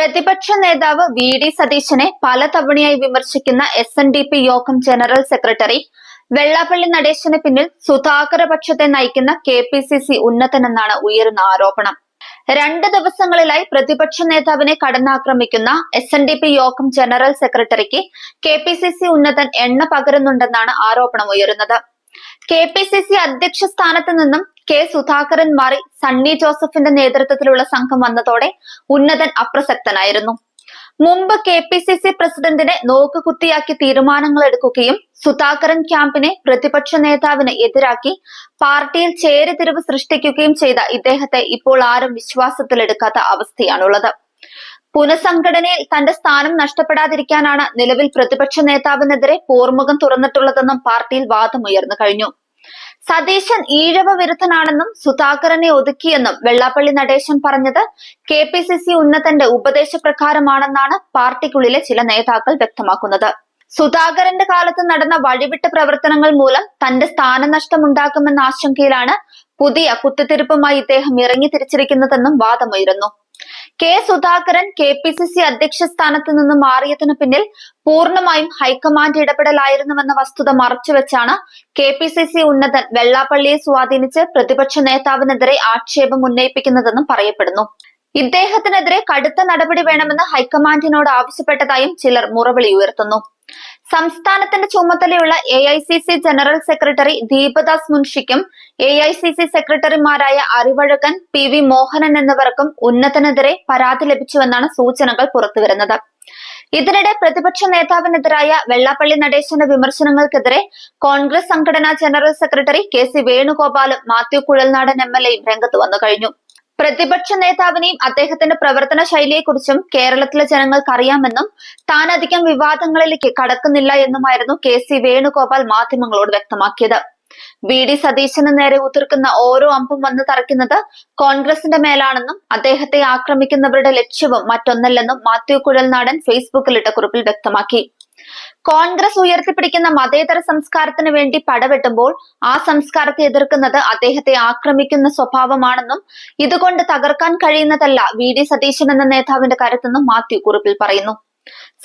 പ്രതിപക്ഷ നേതാവ് V D സതീശനെ പലതവണയായി വിമർശിക്കുന്ന എസ് എൻ ഡി പി യോഗം ജനറൽ സെക്രട്ടറി വെള്ളാപ്പള്ളി നടേശന് പിന്നിൽ സുധാകര പക്ഷത്തെ നയിക്കുന്ന കെ പി സി സി ഉന്നതനെന്നാണ് ഉയരുന്ന ആരോപണം. രണ്ട് ദിവസങ്ങളിലായി പ്രതിപക്ഷ നേതാവിനെ കടന്നാക്രമിക്കുന്ന എസ് എൻ ഡി പി യോഗം ജനറൽ സെക്രട്ടറിക്ക് കെ പി സി സി ഉന്നതൻ എണ്ണ പകരുന്നുണ്ടെന്നാണ് ആരോപണം ഉയരുന്നത്. കെ പി സി സി അധ്യക്ഷ സ്ഥാനത്ത് നിന്നും കെ സുധാകരൻ മാറി സണ്ണി ജോസഫിന്റെ നേതൃത്വത്തിലുള്ള സംഘം വന്നതോടെ ഉന്നതൻ അപ്രസക്തനായിരുന്നു. മുമ്പ് കെ പി സി സി പ്രസിഡന്റിനെ നോക്കുകുത്തിയാക്കി തീരുമാനങ്ങൾ എടുക്കുകയും സുധാകരൻ ക്യാമ്പിനെ പ്രതിപക്ഷ നേതാവിന് എതിരാക്കി പാർട്ടിയിൽ ചേരുതിരിവ് സൃഷ്ടിക്കുകയും ചെയ്ത ഇദ്ദേഹത്തെ ഇപ്പോൾ ആരും വിശ്വാസത്തിലെടുക്കാത്ത അവസ്ഥയാണുള്ളത്. പുനഃസംഘടനയിൽ തന്റെ സ്ഥാനം നഷ്ടപ്പെടാതിരിക്കാനാണ് നിലവിൽ പ്രതിപക്ഷ നേതാവിനെതിരെ പോർമുഖം തുറന്നിട്ടുള്ളതെന്നും പാർട്ടിയിൽ വാദമുയർന്നു കഴിഞ്ഞു. സതീശൻ ഈഴവ വിരുദ്ധനാണെന്നും സുധാകരനെ ഒതുക്കിയെന്നും വെള്ളാപ്പള്ളി നടേശൻ പറഞ്ഞത് കെ പി സി സി ഉന്നതന്റെ ഉപദേശപ്രകാരമാണെന്നാണ് പാർട്ടിക്കുള്ളിലെ ചില നേതാക്കൾ വ്യക്തമാക്കുന്നത്. സുധാകരന്റെ കാലത്ത് നടന്ന വഴിവിട്ട പ്രവർത്തനങ്ങൾ മൂലം തന്റെ സ്ഥാനനഷ്ടമുണ്ടാക്കുമെന്ന ആശങ്കയിലാണ് പുതിയ കുത്തിത്തിരിപ്പുമായി ഇദ്ദേഹം ഇറങ്ങി തിരിച്ചിരിക്കുന്നതെന്നും വാദമുയരുന്നു. K Sudhakaran K P C C അധ്യക്ഷ സ്ഥാനത്ത് നിന്ന് മാറിയതിനു പിന്നിൽ പൂർണമായും ഹൈക്കമാൻഡ് ഇടപെടലായിരുന്നുവെന്ന വസ്തുത മറച്ചുവെച്ചാണ് കെ പി സി സി ഉന്നതൻ വെള്ളാപ്പള്ളിയെ സ്വാധീനിച്ച് പ്രതിപക്ഷ നേതാവിനെതിരെ ആക്ഷേപം ഉന്നയിപ്പിക്കുന്നതെന്നും പറയപ്പെടുന്നു. ഇദ്ദേഹത്തിനെതിരെ കടുത്ത നടപടി വേണമെന്ന് ഹൈക്കമാൻഡിനോട് ആവശ്യപ്പെട്ടതായും ചിലർ മുറവിളി ഉയർത്തുന്നു. സംസ്ഥാനത്തിന്റെ ചുമതലയുള്ള A I C C general secretary Deepadas മുൻഷിക്കും A I C C സെക്രട്ടറിമാരായ അറിവഴകൻ പി വി മോഹനൻ എന്നിവർക്കും ഉന്നതനെതിരെ പരാതി ലഭിച്ചുവെന്നാണ് സൂചനകൾ പുറത്തുവരുന്നത്. ഇതിനിടെ പ്രതിപക്ഷ നേതാവിനെതിരായ വെള്ളാപ്പള്ളി നടേശന്റെ വിമർശനങ്ങൾക്കെതിരെ കോൺഗ്രസ് സംഘടനാ ജനറൽ സെക്രട്ടറി കെ സി വേണുഗോപാലും മാത്യു കുഴൽനാടൻ എം എൽ എയും രംഗത്ത് വന്നു കഴിഞ്ഞു. പ്രതിപക്ഷ നേതാവിനെയും അദ്ദേഹത്തിന്റെ പ്രവർത്തന ശൈലിയെക്കുറിച്ചും കേരളത്തിലെ ജനങ്ങൾക്ക് അറിയാമെന്നും താൻ അധികം വിവാദങ്ങളിലേക്ക് കടക്കുന്നില്ല എന്നുമായിരുന്നു കെ സി വേണുഗോപാൽ മാധ്യമങ്ങളോട് വ്യക്തമാക്കിയത്. വി ഡി സതീശന് നേരെ ഉതിർക്കുന്ന ഓരോ അമ്പും വന്ന് തറയ്ക്കുന്നത് കോൺഗ്രസിന്റെ മേലാണെന്നും അദ്ദേഹത്തെ ആക്രമിക്കുന്നവരുടെ ലക്ഷ്യവും മറ്റൊന്നല്ലെന്നും മാത്യു കുഴൽനാടൻ ഫേസ്ബുക്കിലിട്ട കുറിപ്പിൽ വ്യക്തമാക്കി. കോൺഗ്രസ് ഉയർത്തിപ്പിടിക്കുന്ന മതേതര സംസ്കാരത്തിന് വേണ്ടി പടവെട്ടുമ്പോൾ ആ സംസ്കാരത്തെ എതിർക്കുന്നത് അദ്ദേഹത്തെ ആക്രമിക്കുന്ന സ്വഭാവമാണെന്നും ഇതുകൊണ്ട് തകർക്കാൻ കഴിയുന്നതല്ല വി ഡി സതീശൻ എന്ന നേതാവിന്റെ കരുത്തെന്നും മാത്യു കുറിപ്പിൽ പറയുന്നു.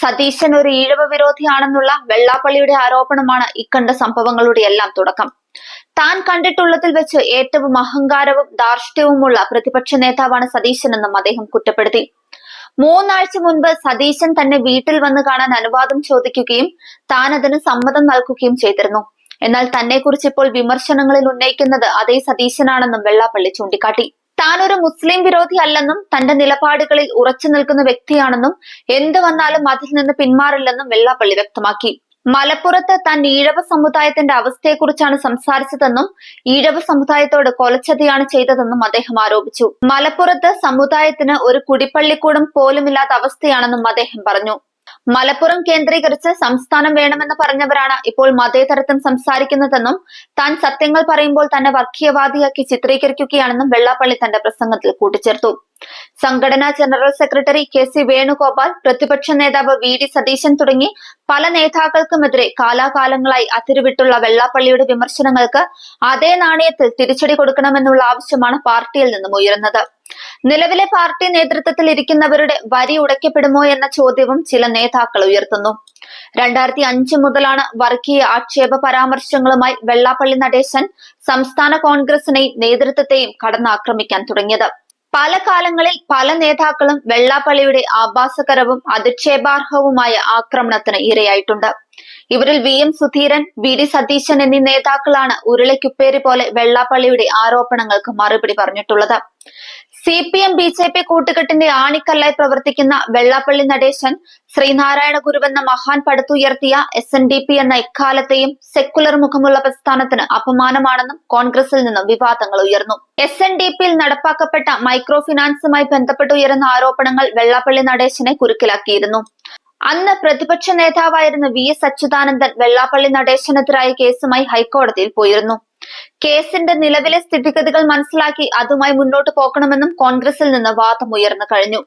സതീശൻ ഒരു ഈഴവ വിരോധിയാണെന്നുള്ള വെള്ളാപ്പള്ളിയുടെ ആരോപണമാണ് ഇക്കണ്ട സംഭവങ്ങളുടെ എല്ലാം തുടക്കം. താൻ കണ്ടിട്ടുള്ളതിൽ വെച്ച് ഏറ്റവും അഹങ്കാരവും ധാർഷ്ട്യവുമുള്ള പ്രതിപക്ഷ നേതാവാണ് സതീശനെന്നും അദ്ദേഹം കുറ്റപ്പെടുത്തി. മൂന്നാഴ്ച മുൻപ് സതീശൻ തന്നെ വീട്ടിൽ വന്ന് കാണാൻ അനുവാദം ചോദിക്കുകയും താൻ അതിന് സമ്മതം നൽകുകയും ചെയ്തിരുന്നു. എന്നാൽ തന്നെ കുറിച്ച് ഇപ്പോൾ വിമർശനങ്ങളിൽ ഉന്നയിക്കുന്നത് അതേ സതീശനാണെന്നും വെള്ളാപ്പള്ളി ചൂണ്ടിക്കാട്ടി. താൻ ഒരു മുസ്ലിം വിരോധി അല്ലെന്നും തന്റെ നിലപാടുകളിൽ ഉറച്ചു നിൽക്കുന്ന വ്യക്തിയാണെന്നും എന്ത് വന്നാലും അതിൽ നിന്ന് പിന്മാറില്ലെന്നും വെള്ളാപ്പള്ളി വ്യക്തമാക്കി. മലപ്പുറത്ത് താൻ ഈഴവ സമുദായത്തിന്റെ അവസ്ഥയെക്കുറിച്ചാണ് സംസാരിച്ചതെന്നും ഈഴവ സമുദായത്തോട് കൊലച്ചതിയാണ് ചെയ്തതെന്നും അദ്ദേഹം ആരോപിച്ചു. മലപ്പുറത്ത് സമുദായത്തിന് ഒരു കുടിപ്പള്ളിക്കൂടം പോലുമില്ലാത്ത അവസ്ഥയാണെന്നും അദ്ദേഹം പറഞ്ഞു. മലപ്പുറം കേന്ദ്രീകരിച്ച് സംസ്ഥാനം വേണമെന്ന് പറഞ്ഞവരാണ് ഇപ്പോൾ മതേതരത്വം സംസാരിക്കുന്നതെന്നും താൻ സത്യങ്ങൾ പറയുമ്പോൾ തന്നെ വർഗീയവാദിയാക്കി ചിത്രീകരിക്കുകയാണെന്നും വെള്ളാപ്പള്ളി തന്റെ പ്രസംഗത്തിൽ കൂട്ടിച്ചേർത്തു. സംഘടനാ general secretary K C Venugopal പ്രതിപക്ഷ നേതാവ് വി ഡി സതീശൻ തുടങ്ങി പല നേതാക്കൾക്കുമെതിരെ കാലാകാലങ്ങളായി അതിരുവിട്ടുള്ള വെള്ളാപ്പള്ളിയുടെ വിമർശനങ്ങൾക്ക് അതേ നാണയത്തിൽ തിരിച്ചടി കൊടുക്കണമെന്നുള്ള ആവശ്യമാണ് പാർട്ടിയിൽ നിന്നും ഉയരുന്നത്. നിലവിലെ പാർട്ടി നേതൃത്വത്തിൽ ഇരിക്കുന്നവരുടെ വരി ഉടയ്ക്കപ്പെടുമോ എന്ന ചോദ്യവും ചില നേതാക്കൾ ഉയർത്തുന്നു. രണ്ടായിരത്തി അഞ്ച് മുതലാണ് വർഗീയ ആക്ഷേപ പരാമർശങ്ങളുമായി വെള്ളാപ്പള്ളി നടേശൻ സംസ്ഥാന കോൺഗ്രസിനെയും നേതൃത്വത്തെയും കടന്നാക്രമിക്കാൻ തുടങ്ങിയത്. പല കാലങ്ങളിൽ പല നേതാക്കളും വെള്ളാപ്പള്ളിയുടെ ആഭാസകരവും അധിക്ഷേപാർഹവുമായ ആക്രമണത്തിന് ഇരയായിട്ടുണ്ട്. ഇവരിൽ V M Sudheeran V D Satheesan എന്നീ നേതാക്കളാണ് ഉരുളയ്ക്കുപ്പേരി പോലെ വെള്ളാപ്പള്ളിയുടെ ആരോപണങ്ങൾക്ക് മറുപടി പറഞ്ഞിട്ടുള്ളത്. C P M B J P കൂട്ടുകെട്ടിന്റെ ആണിക്കല്ലായി പ്രവർത്തിക്കുന്ന വെള്ളാപ്പള്ളി നടേശൻ ശ്രീനാരായണ ഗുരുവെന്ന മഹാൻ പടുത്തുയർത്തിയ എസ് എൻ ഡി പി എന്ന ഇക്കാലത്തെയും സെക്കുലർ മുഖമുള്ള പ്രസ്ഥാനത്തിന് അപമാനമാണെന്നും കോൺഗ്രസിൽ നിന്നും വിവാദങ്ങൾ ഉയർന്നു. എസ് എൻ ഡി പിയിൽ നടപ്പാക്കപ്പെട്ട മൈക്രോ ഫിനാൻസുമായി ബന്ധപ്പെട്ട് ഉയരുന്ന ആരോപണങ്ങൾ വെള്ളാപ്പള്ളി നടേശനെ കുരുക്കിലാക്കിയിരുന്നു. അന്ന് പ്രതിപക്ഷ നേതാവായിരുന്ന വി എസ് അച്യുതാനന്ദൻ വെള്ളാപ്പള്ളി നടേശനെതിരായ കേസുമായി ഹൈക്കോടതിയിൽ പോയിരുന്നു. കേസിന്റെ നിലവിലെ സ്ഥിതിഗതികൾ മനസ്സിലാക്കി അതുമായി മുന്നോട്ട് പോകണമെന്നും കോൺഗ്രസിൽ നിന്ന് വാദം ഉയർന്നു കഴിഞ്ഞു.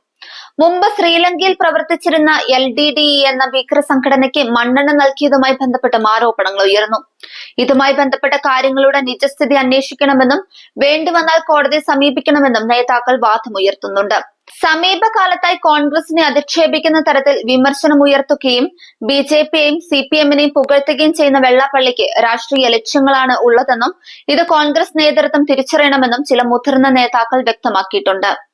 മുമ്പ് ശ്രീലങ്കയിൽ പ്രവർത്തിച്ചിരുന്ന എൽ ഡി ഡി എന്ന ഭീകര സംഘടനയ്ക്ക് മണ്ണെണ്ണ നൽകിയതുമായി ബന്ധപ്പെട്ട ആരോപണങ്ങൾ ഉയർന്നു. ഇതുമായി ബന്ധപ്പെട്ട കാര്യങ്ങളുടെ നിജസ്ഥിതി അന്വേഷിക്കണമെന്നും വേണ്ടിവന്നാൽ കോടതിയെ സമീപിക്കണമെന്നും നേതാക്കൾ വാദമുയർത്തുന്നുണ്ട് സമീപകാലത്തായി കോൺഗ്രസിനെ അധിക്ഷേപിക്കുന്ന തരത്തിൽ വിമർശനം ഉയർത്തുകയും ബി ജെ പിയെയും സി പി എമ്മിനെയും പുകഴ്ത്തുകയും ചെയ്യുന്ന വെള്ളാപ്പള്ളിക്ക് രാഷ്ട്രീയ ലക്ഷ്യങ്ങളാണ് ഉള്ളതെന്നും ഇത് കോൺഗ്രസ് നേതൃത്വം തിരിച്ചറിയണമെന്നും ചില മുതിർന്ന നേതാക്കൾ വ്യക്തമാക്കിയിട്ടുണ്ട്.